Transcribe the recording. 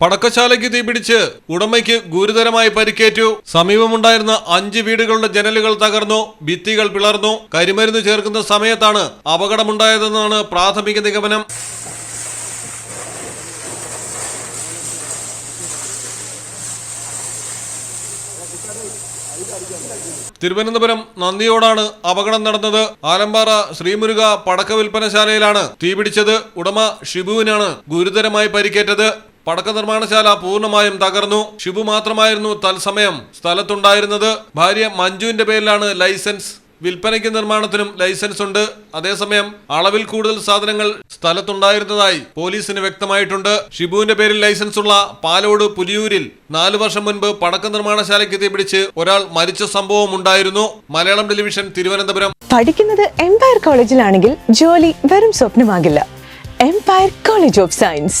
പടക്കശാലയ്ക്ക് തീപിടിച്ച് ഉടമയ്ക്ക് ഗുരുതരമായി പരിക്കേറ്റു. സമീപമുണ്ടായിരുന്ന അഞ്ച് വീടുകളുടെ ജനലുകൾ തകർന്നു ഭിത്തികൾ പിളർന്നു. കരിമരുന്ന് ചേർക്കുന്ന സമയത്താണ് അപകടമുണ്ടായതെന്നാണ് പ്രാഥമിക നിഗമനം. തിരുവനന്തപുരം നന്ദിയോടാണ് അപകടം നടന്നത്. ആലമ്പാറ ശ്രീമുരുക പടക്ക വിൽപ്പനശാലയിലാണ് തീപിടിച്ചത് ഉടമ ഷിബുവിനാണ് ഗുരുതരമായി പരിക്കേറ്റത്. പടക്ക നിർമ്മാണശാല പൂർണമായും തകർന്നു. ഷിബു മാത്രമായിരുന്നു തത്സമയം സ്ഥലത്തുണ്ടായിരുന്നത്. ഭാര്യ മഞ്ജുവിന്റെ പേരിലാണ് ലൈസൻസ്. വിൽപ്പനയ്ക്ക് നിർമ്മാണത്തിനും ലൈസൻസ് ഉണ്ട്. അതേസമയം അളവിൽ കൂടുതൽ സാധനങ്ങൾ സ്ഥലത്തുണ്ടായിരുന്നതായി പോലീസിന് വ്യക്തമായിട്ടുണ്ട്. ഷിബുവിന്റെ പേരിൽ ലൈസൻസ് ഉള്ള പാലോട് പുലിയൂരിൽ നാലു വർഷം മുൻപ് പടക്ക നിർമ്മാണശാലയ്ക്ക് തീപിടിച്ച് ഒരാൾ മരിച്ച സംഭവം ഉണ്ടായിരുന്നു. മലയാളം ടെലിവിഷൻ തിരുവനന്തപുരം. പഠിക്കുന്നത് എംപയർ കോളേജിലാണെങ്കിൽ ജോലി വെറും സ്വപ്നമാകില്ല. Empire college of science